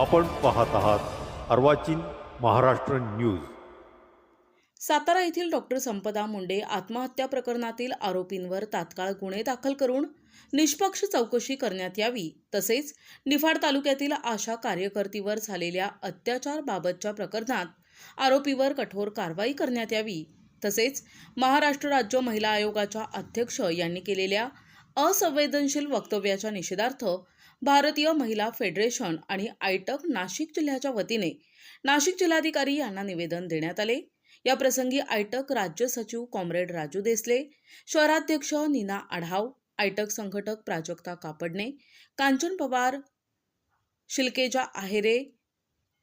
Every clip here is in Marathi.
आपण पाहत आहात अर्वाचीन महाराष्ट्र न्यूज. सातारा येथील डॉक्टर संपदा मुंडे आत्महत्या प्रकरणातील आरोपींवर तात्काळ गुन्हे दाखल करून निष्पक्ष चौकशी करण्यात यावी तसेच निफाड तालुक्यातील आशा कार्यकर्तीवर झालेल्या अत्याचारबाबतच्या प्रकरणात आरोपीवर कठोर कारवाई करण्यात यावी तसेच महाराष्ट्र राज्य महिला आयोगाच्या अध्यक्ष यांनी केलेल्या असंवेदनशील वक्तव्याच्या निषेधार्थ भारतीय महिला फेडरेशन आणि आयटक नाशिक जिल्ह्याच्या वतीने नाशिक जिल्हाधिकारी यांना निवेदन देण्यात आले. या प्रसंगी आयटक राज्य सचिव कॉम्रेड राजू देसले शहराध्यक्ष नीना आढाव आयटक संघटक प्राजक्ता कापडणे कांचन पवार शिलकेजा आहेरे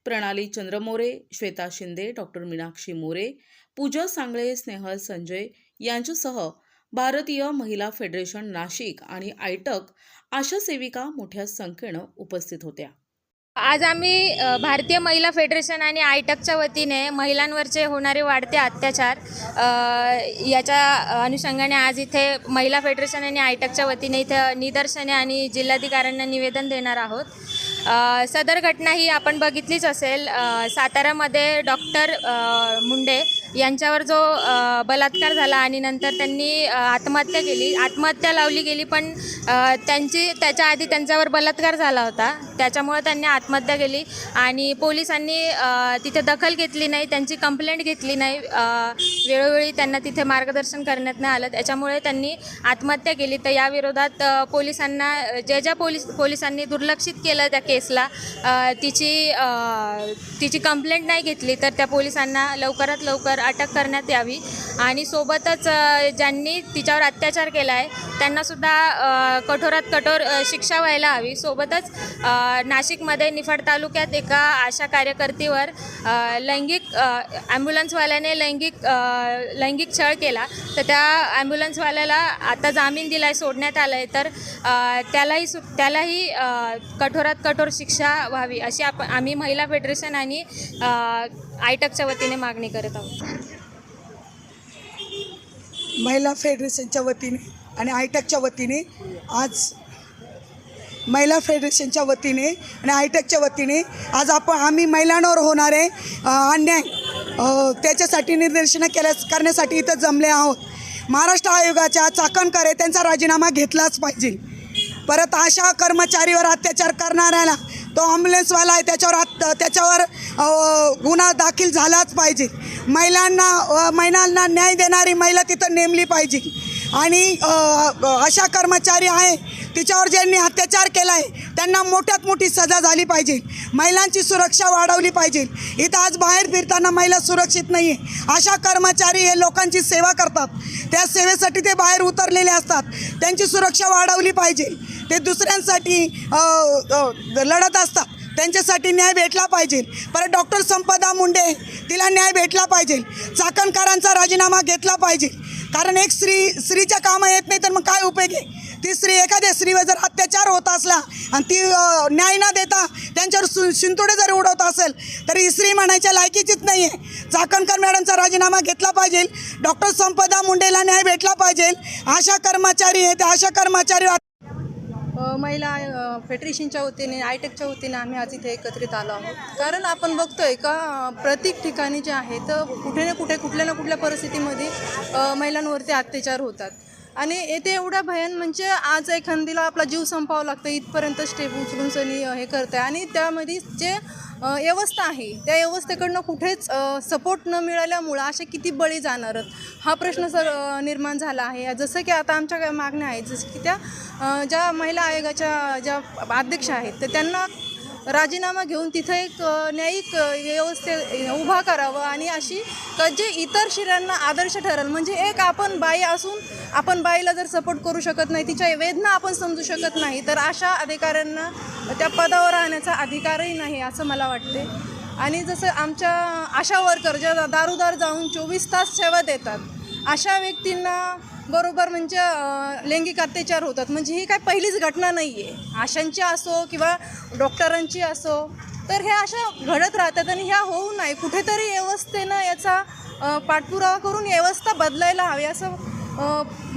प्रणाली चंद्रमोरे श्वेता शिंदे डॉक्टर मीनाक्षी मोरे पूजा सांगळे स्नेहल संजय यांच्यासह भारतीय महिला फेडरेशन नाशिक आणि आयटक आशा सेविका मोठ्या संख्येनं उपस्थित होत्या. आज आम्ही भारतीय महिला फेडरेशन आणि आयटकच्या वतीने महिलांवरचे होणारे वाढते अत्याचार याच्या अनुषंगाने आज इथे महिला फेडरेशन आणि आयटकच्या वतीने इथं निदर्शने आणि जिल्हाधिकाऱ्यांना निवेदन देणार आहोत. सदर घटना ही आपण बघितलीच असेल. साताऱ्यामध्ये डॉक्टर मुंडे यांच्यावर जो बलात्कार झाला आणि नंतर त्यांनी आत्महत्या केली. आत्महत्या लावली गेली पण त्यांची त्याच्या आधी त्यांच्यावर बलात्कार झाला होता. त्याच्यामुळे त्यांनी आत्महत्या केली आणि पोलिसांनी तिथे दखल घेतली नाही त्यांची कंप्लेंट घेतली नाही. वेळोवेळी त्यांना तिथे मार्गदर्शन करण्यात नाही आलं. त्याच्यामुळे त्यांनी आत्महत्या केली. तर याविरोधात पोलिसांना ज्या ज्या पोलीस पोलिसांनी दुर्लक्षित केलं त्या केसला तिची तिची कंप्लेंट नाही घेतली तर त्या पोलिसांना लवकरात लवकर अटक करण्यात यावी. आणि सोबतच ज्यांनी तिच्यावर अत्याचार केला आहे त्यांनासुद्धा कठोरात कठोर शिक्षा व्हायला हवी. सोबतच नाशिकमध्ये निफाड तालुक्यात एका आशा कार्यकर्तीवर लैंगिक ॲम्ब्युलन्सवाल्याने लैंगिक लैंगिक छळ केला. तर त्या ॲम्ब्युलन्सवाल्याला आता जामीन दिला आहे सोडण्यात आलं आहे तर त्यालाही सु त्यालाही कठोरात कठोर शिक्षा व्हावी अशी आप आम्ही महिला फेडरेशन आणि आयटकच्या वतीने मागणी करत आहोत. महिला फेडरेशनच्या वतीने आणि आयटकच्या वतीने आज महिला फेडरेशनच्या वतीने आणि आयटकच्या वतीने आज आपण आम्ही महिलांवर होणारे अन्याय त्याच्यासाठी निदर्शनं केल्या करण्यासाठी इथं जमले आहोत. महाराष्ट्र आयोगाच्या चाकणकर त्यांचा राजीनामा घेतलाच पाहिजे. परत आशा कर्मचारीवर अत्याचार करणाऱ्याला तो ॲम्ब्युलन्सवाला आहे त्याच्यावर आत त्याच्यावर गुन्हा दाखल झालाच पाहिजे. महिलांना महिलांना न्याय देणारी महिला तिथं नेमली पाहिजे. आणि अशा कर्मचारी आहे तिच्यावर ज्यांनी अत्याचार केला आहे त्यांना मोठ्यात मोठी सजा झाली पाहिजे. महिलांची सुरक्षा वाढवली पाहिजे. इथं आज बाहेर फिरताना महिला सुरक्षित नाही आहे अशा कर्मचारी हे लोकांची सेवा करतात. त्या सेवेसाठी ते बाहेर उतरलेले असतात. त्यांची सुरक्षा वाढवली पाहिजे. ते दुसऱ्यांसाठी लढत असतात. त्यांच्यासाठी न्याय भेटला पाहिजे. परत डॉक्टर संपदा मुंडे तिला न्याय भेटला पाहिजे. चाकणकारांचा राजीनामा घेतला पाहिजे. कारण एक स्त्री स्त्रीच्या कामं येत नाही तर मग काय उपयोग आहे? ती स्त्री एखाद्या स्त्रीवर जर अत्याचार होत असला आणि ती न्याय न देता त्यांच्यावर सु शिंतोडे जर उडवत असेल तर ही स्त्री म्हणायच्या लायकीचीच नाही आहे चाकणकर मॅडमचा राजीनामा घेतला पाहिजे. डॉक्टर संपदा मुंडेला न्याय भेटला पाहिजे. आशा कर्मचारी आहे त्या आशा कर्मचारी महिला फेडरेशनच्या वतीने आयटेकच्या वतीने आम्ही आज इथे एकत्रित आलो आहोत. कारण आपण बघतोय का प्रत्येक ठिकाणी जे आहे तर कुठे ना कुठे कुठल्या ना कुठल्या परिस्थितीमध्ये महिलांवरती अत्याचार होतात. आणि येथे एवढं भयान म्हणजे आज एखादीला आपला जीव संपावं लागतं इथपर्यंत स्टेप उचलून सनी हे करते आणि त्यामध्ये जे व्यवस्था आहे त्या व्यवस्थेकडनं कुठेच सपोर्ट न मिळाल्यामुळं असे किती बळी जाणार हा प्रश्न सर निर्माण झाला आहे. जसं की आता आमच्या काय मागण्या आहेत जसं की त्या ज्या महिला आयोगाच्या ज्या अध्यक्ष आहेत तर त्यांना राजीनामा घेऊन तिथं एक न्यायिक व्यवस्थे उभा करावं आणि अशी जे इतर स्त्रियांना आदर्श ठरेल. म्हणजे एक आपण बाई असून आपण बाईला जर सपोर्ट करू शकत नाही तिच्या वेदना आपण समजू शकत नाही तर अशा अधिकाऱ्यांना त्या पदावर राहण्याचा अधिकारही नाही असं मला वाटते. आणि जसं आमच्या आशा वर्कर ज्या दारोदार जाऊन चोवीस तास सेवा देतात अशा व्यक्तींना बरोबर म्हणजे लैंगिक अत्याचार होतात. म्हणजे ही काय पहिलीच घटना नाही आहे आशांची असो किंवा डॉक्टरांची असो तर ह्या अशा घडत राहतात आणि ह्या होऊ नये कुठेतरी व्यवस्थेनं याचा पाठपुरावा करून व्यवस्था बदलायला हवी असं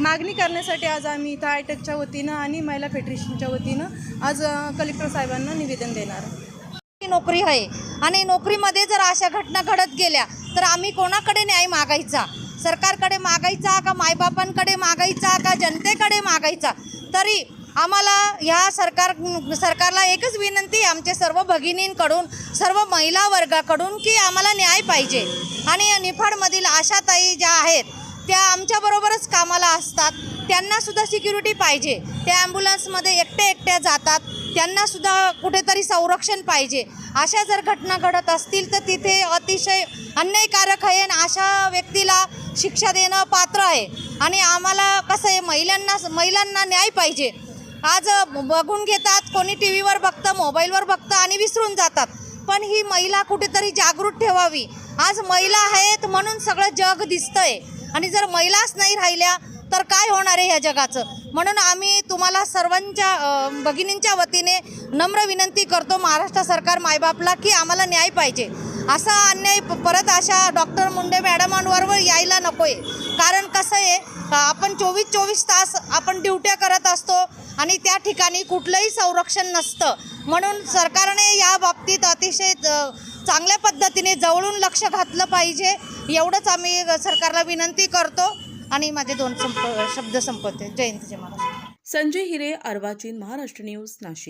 मागणी करण्यासाठी आज आम्ही इथं आयटेकच्या वतीनं आणि महिला फेडरेशनच्या वतीनं आज कलेक्टर साहेबांना निवेदन देणार नोकरी आहे. आणि नोकरीमध्ये जर अशा घटना घडत गेल्या तर आम्ही कोणाकडे न्याय मागायचा? सरकारकडे मागायचा का मायबापांकडे मागायचा का जनतेकडे मागायचा? तरी आम्हाला ह्या सरकार सरकारला एकच विनंती आमचे आमच्या सर्व भगिनींकडून सर्व महिला वर्गाकडून की आम्हाला न्याय पाहिजे. आणि निफाडमधील आशाताई ज्या आहेत त्या आमच्याबरोबरच कामाला असतात. त्यांनासुद्धा सिक्युरिटी पाहिजे. त्या ॲम्ब्युलन्समध्ये एकट्या एकट्या जातात. त्यांना सुद्धा कुठेतरी संरक्षण पाहिजे. अशा जर घटना घडत असतील तर तिथे अतिशय अन्यायकारक आहे आणि अशा व्यक्तीला शिक्षा देणं पात्र आहे. आणि आम्हाला कसं आहे महिलांना महिलांना न्याय पाहिजे. आज बघून घेतात कोणी टी व्हीवर बघतं मोबाईलवर बघतं आणि विसरून जातात. पण ही महिला कुठेतरी जागृत ठेवावी. आज महिला आहेत म्हणून सगळं जग दिसतंय. आणि जर महिलाच नाही राहिल्या तर काय होणार आहे ह्या जगाचं? म्हणून आम्ही तुम्हाला सर्वांच्या भगिनींच्या वतीने नम्र विनंती करतो महाराष्ट्र सरकार मायबापला की आम्हाला न्याय पाहिजे. असा अन्याय प- परत अशा डॉक्टर मुंडे मॅडमांवर यायला नको आहे कारण कसं आहे आपण चोवीस चोवीस तास आपण ड्युट्या करत असतो आणि त्या ठिकाणी कुठलंही संरक्षण नसतं. म्हणून सरकारने या बाबतीत अतिशय चांगल्या पद्धतीने जवळून लक्ष घातलं पाहिजे. एवढंच आम्ही सरकारला विनंती करतो. आणि माझे दोन संप शब्द संपवते. जयंतीचे महाराज संजय हिरे अर्वाचीन महाराष्ट्र न्यूज नाशिक.